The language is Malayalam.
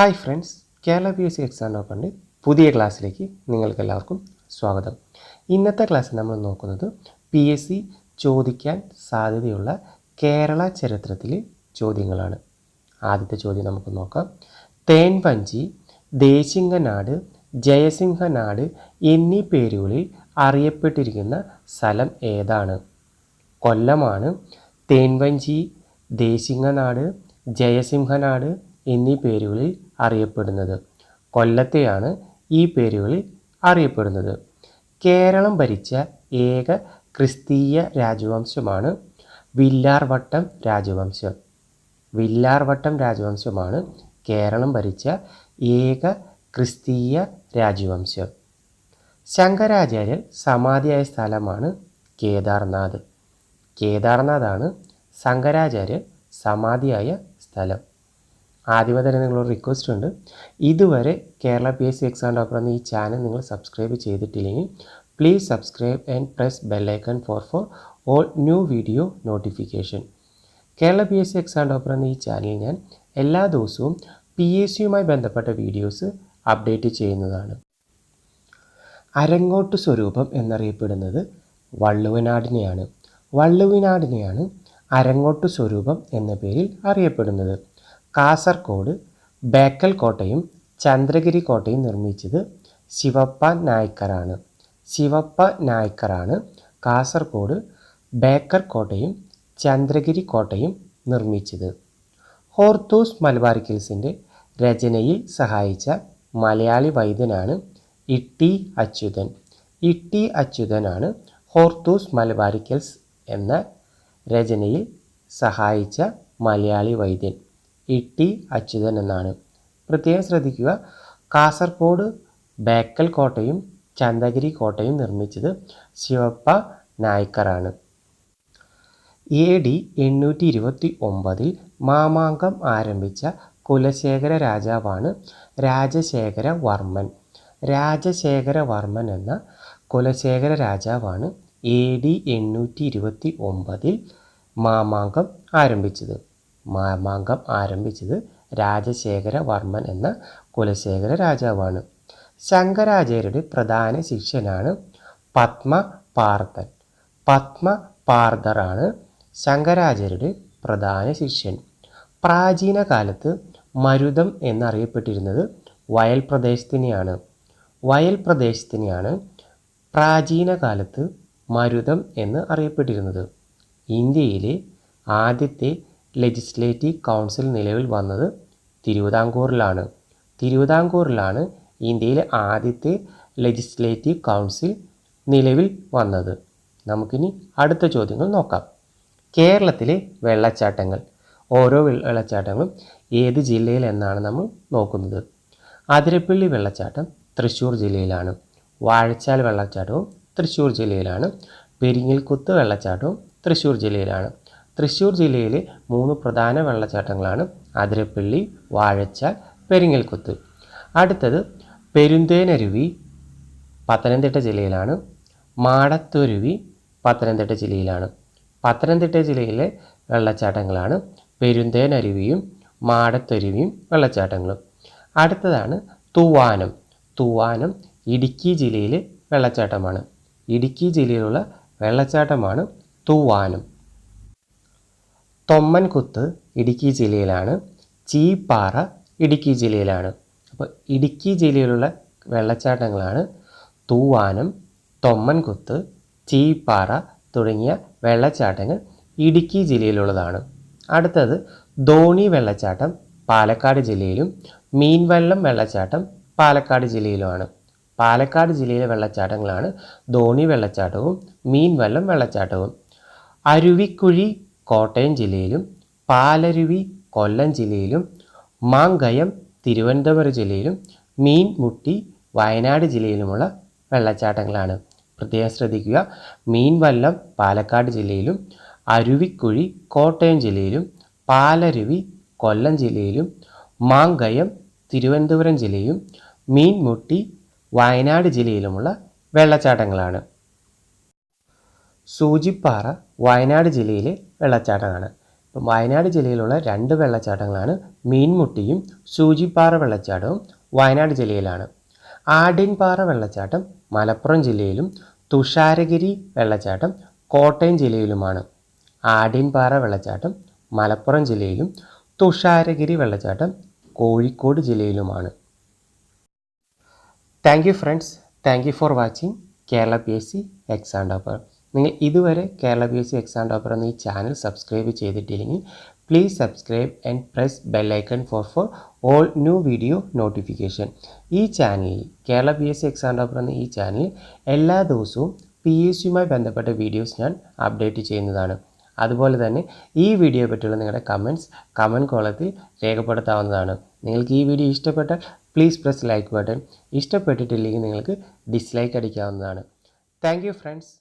Hi friends Kerala P S C exam നോക്കേണ്ടി പുതിയ ക്ലാസ്സിലേക്ക് നിങ്ങൾക്ക് എല്ലാവർക്കും സ്വാഗതം. ഇന്നത്തെ ക്ലാസ്സിൽ നമ്മൾ നോക്കുന്നത് പി എസ് സി ചോദിക്കാൻ സാധ്യതയുള്ള കേരള ചരിത്രത്തിലെ ചോദ്യങ്ങളാണ്. ആദ്യത്തെ ചോദ്യം നമുക്ക് നോക്കാം. തേൻപഞ്ചി ദേശിംഗനാട് ജയസിംഹനാട് എന്നീ പേരുകളിൽ അറിയപ്പെട്ടിരിക്കുന്ന സ്ഥലം ഏതാണ്? കൊല്ലമാണ് തേൻവഞ്ചി ദേശിംഗനാട് ജയസിംഹനാട് എന്നീ പേരുകളിൽ അറിയപ്പെടുന്നത്. കൊല്ലത്തെയാണ് ഈ പേരുകളിൽ അറിയപ്പെടുന്നത്. കേരളം ഭരിച്ച ഏക ക്രിസ്തീയ രാജവംശമാണ് വില്ലാർവട്ടം രാജവംശം. വില്ലാർവട്ടം രാജവംശമാണ് കേരളം ഭരിച്ച ഏക ക്രിസ്തീയ രാജവംശം. ശങ്കരാചാര്യർ സമാധിയായ സ്ഥലമാണ് കേദാർനാഥ്. കേദാർനാഥാണ് ശങ്കരാചാര്യർ സമാധിയായ സ്ഥലം. ആദ്യമേ തന്നെ നിങ്ങളൊരു റിക്വസ്റ്റ് ഉണ്ട്. ഇതുവരെ Kerala P S C exam doctor എന്ന ഈ ചാനൽ നിങ്ങൾ സബ്സ്ക്രൈബ് ചെയ്തിട്ടില്ലെങ്കിൽ please subscribe and press bell icon for for all new video notification Kerala P S C exam doctor എന്ന ഈ ചാനലിൽ ഞാൻ എല്ലാ ദിവസവും പി എസ് സിയുമായി ബന്ധപ്പെട്ട വീഡിയോസ് അപ്ഡേറ്റ് ചെയ്യുന്നതാണ്. അരങ്ങോട്ട് സ്വരൂപം എന്നറിയപ്പെടുന്നത് വള്ളുവനാടിനെയാണ്. വള്ളുവനാടിനെയാണ് അരങ്ങോട്ട് സ്വരൂപം എന്ന പേരിൽ അറിയപ്പെടുന്നത്. കാസർഗോഡ് ബേക്കൽ കോട്ടയും ചന്ദ്രഗിരി കോട്ടയും നിർമ്മിച്ചത് ശിവപ്പ നായ്ക്കറാണ്. ശിവപ്പ നായ്ക്കറാണ് കാസർഗോഡ് ബേക്കർ കോട്ടയും ചന്ദ്രഗിരി കോട്ടയും നിർമ്മിച്ചത്. ഹോർത്തൂസ് മലബാറിക്കൽസിന്റെ രചനയിൽ സഹായിച്ച മലയാളി വൈദ്യനാണ് ഇട്ടി അച്യുതൻ. ഇട്ടി അച്യുതനാണ് ഹോർത്തൂസ് മലബാരിക്കൽസ് എന്ന രചനയിൽ സഹായിച്ച മലയാളി വൈദ്യൻ. ഇട്ടി അച്യുതൻ എന്നാണ്. പ്രത്യേകം ശ്രദ്ധിക്കുക കാസർഗോഡ് ബേക്കൽ കോട്ടയും ചന്ദഗിരി കോട്ടയും നിർമ്മിച്ചത് ശിവപ്പ നായ്ക്കറാണ്. എ ഡി എണ്ണൂറ്റി ഇരുപത്തി ഒമ്പതിൽ മാമാങ്കം ആരംഭിച്ച കുലശേഖര രാജാവാണ് രാജശേഖര വർമ്മൻ. രാജശേഖര വർമ്മൻ എന്ന കുലശേഖര രാജാവാണ് എ ഡി എണ്ണൂറ്റി ഇരുപത്തി ഒമ്പതിൽ മാമാങ്കം ആരംഭിച്ചത്. മാമാങ്കം ആരംഭിച്ചത് രാജശേഖര വർമ്മൻ എന്ന കുലശേഖര രാജാവാണ്. ശങ്കരാചാര്യരുടെ പ്രധാന ശിഷ്യനാണ് പത്മ പാർത്തൻ പത്മ പാർദറാണ് ശങ്കരാചാര്യരുടെ പ്രധാന ശിഷ്യൻ. പ്രാചീന കാലത്ത് മരുതം എന്നറിയപ്പെട്ടിരുന്നത് വയൽ പ്രദേശത്തിനെയാണ്. വയൽ പ്രദേശത്തിനെയാണ് പ്രാചീന കാലത്ത് മരുതം എന്ന് അറിയപ്പെട്ടിരുന്നത്. ഇന്ത്യയിലെ ആദ്യത്തെ ലെജിസ്ലേറ്റീവ് കൗൺസിൽ നിലവിൽ വന്നത് തിരുവിതാംകൂറിലാണ്. തിരുവിതാംകൂറിലാണ് ഇന്ത്യയിലെ ആദ്യത്തെ ലെജിസ്ലേറ്റീവ് കൗൺസിൽ നിലവിൽ വന്നത്. നമുക്കിനി അടുത്ത ചോദ്യങ്ങൾ നോക്കാം. കേരളത്തിലെ വെള്ളച്ചാട്ടങ്ങൾ. ഓരോ വെള്ളച്ചാട്ടങ്ങളും ഏത് ജില്ലയിൽ എന്നാണ് നമ്മൾ നോക്കുന്നത്? അതിരപ്പള്ളി വെള്ളച്ചാട്ടം തൃശ്ശൂർ ജില്ലയിലാണ്. വാഴച്ചാൽ വെള്ളച്ചാട്ടവും തൃശ്ശൂർ ജില്ലയിലാണ്. പെരിങ്ങൽക്കുത്ത് വെള്ളച്ചാട്ടവും തൃശ്ശൂർ ജില്ലയിലാണ്. തൃശ്ശൂർ ജില്ലയിലെ മൂന്ന് പ്രധാന വെള്ളച്ചാട്ടങ്ങളാണ് അതിരപ്പള്ളി വാഴച്ച പെരിങ്ങൽക്കുത്ത്. അടുത്തത് പെരുന്തേനരുവി പത്തനംതിട്ട ജില്ലയിലാണ്. മാടത്തൊരുവി പത്തനംതിട്ട ജില്ലയിലാണ്. പത്തനംതിട്ട ജില്ലയിലെ വെള്ളച്ചാട്ടങ്ങളാണ് പെരുന്തേനരുവിയും മാടത്തൊരുവിയും വെള്ളച്ചാട്ടങ്ങളും. അടുത്തതാണ് തൂവാനം. തൂവാനം ഇടുക്കി ജില്ലയിലെ വെള്ളച്ചാട്ടമാണ്. ഇടുക്കി ജില്ലയിലുള്ള വെള്ളച്ചാട്ടമാണ് തൂവാനം. തൊമ്മൻകുത്ത് ഇടുക്കി ജില്ലയിലാണ്. ചീപ്പാറ ഇടുക്കി ജില്ലയിലാണ്. അപ്പോൾ ഇടുക്കി ജില്ലയിലുള്ള വെള്ളച്ചാട്ടങ്ങളാണ് തൂവാനം തൊമ്മൻകുത്ത് ചീപ്പാറ തുടങ്ങിയ വെള്ളച്ചാട്ടങ്ങൾ ഇടുക്കി ജില്ലയിലുള്ളതാണ്. അടുത്തത് ധോണി വെള്ളച്ചാട്ടം പാലക്കാട് ജില്ലയിലും മീൻവെള്ളം വെള്ളച്ചാട്ടം പാലക്കാട് ജില്ലയിലുമാണ്. പാലക്കാട് ജില്ലയിലെ വെള്ളച്ചാട്ടങ്ങളാണ് ധോണി വെള്ളച്ചാട്ടവും മീൻവെള്ളം വെള്ളച്ചാട്ടവും. അരുവിക്കുഴി കോട്ടയം ജില്ലയിലും പാലരുവി കൊല്ലം ജില്ലയിലും മാങ്കയം തിരുവനന്തപുരം ജില്ലയിലും മീൻമുട്ടി വയനാട് ജില്ലയിലുമുള്ള വെള്ളച്ചാട്ടങ്ങളാണ്. പ്രത്യേകം ശ്രദ്ധിക്കുക മീൻവല്ലം പാലക്കാട് ജില്ലയിലും അരുവിക്കുഴി കോട്ടയം ജില്ലയിലും പാലരുവി കൊല്ലം ജില്ലയിലും മാങ്കയം തിരുവനന്തപുരം ജില്ലയും മീൻമുട്ടി വയനാട് ജില്ലയിലുമുള്ള വെള്ളച്ചാട്ടങ്ങളാണ്. സൂചിപ്പാറ വയനാട് ജില്ലയിലെ വെള്ളച്ചാട്ടമാണ് ഇപ്പം വയനാട് ജില്ലയിലുള്ള രണ്ട് വെള്ളച്ചാട്ടങ്ങളാണ്. മീൻമുട്ടിയും സൂചിപ്പാറ വെള്ളച്ചാട്ടവും വയനാട് ജില്ലയിലാണ്. ആടിൻപാറ വെള്ളച്ചാട്ടം മലപ്പുറം ജില്ലയിലും തുഷാരഗിരി വെള്ളച്ചാട്ടം കോട്ടയം ജില്ലയിലുമാണ്. ആടിൻപാറ വെള്ളച്ചാട്ടം മലപ്പുറം ജില്ലയിലും തുഷാരഗിരി വെള്ളച്ചാട്ടം Kozhikode ജില്ലയിലുമാണ്. Thank you friends. Thank you for watching. Kerala P S C exam topper നിങ്ങൾ ഇതുവരെ Kerala P S C exam topper എന്ന ഈ ചാനൽ സബ്സ്ക്രൈബ് ചെയ്തിട്ടില്ലെങ്കിൽ please subscribe and press bell icon for for all new video notification ഈ ചാനലിൽ Kerala P S C exam topper എന്ന ഈ ചാനലിൽ എല്ലാ ദിവസവും പി എസ് സിയുമായി ബന്ധപ്പെട്ട വീഡിയോസ് ഞാൻ അപ്ഡേറ്റ് ചെയ്യുന്നതാണ്. അതുപോലെ തന്നെ ഈ വീഡിയോ പറ്റിയുള്ള നിങ്ങളുടെ കമന്റ്സ് കമന്റ് കോളത്തിൽ രേഖപ്പെടുത്താവുന്നതാണ്. നിങ്ങൾക്ക് ഈ വീഡിയോ ഇഷ്ടപ്പെട്ടാൽ പ്ലീസ് പ്രസ് ലൈക്ക് ബട്ടൺ ഇഷ്ടപ്പെട്ടിട്ടില്ലെങ്കിൽ നിങ്ങൾക്ക് ഡിസ്ലൈക്ക് അടിക്കാവുന്നതാണ്. Thank friends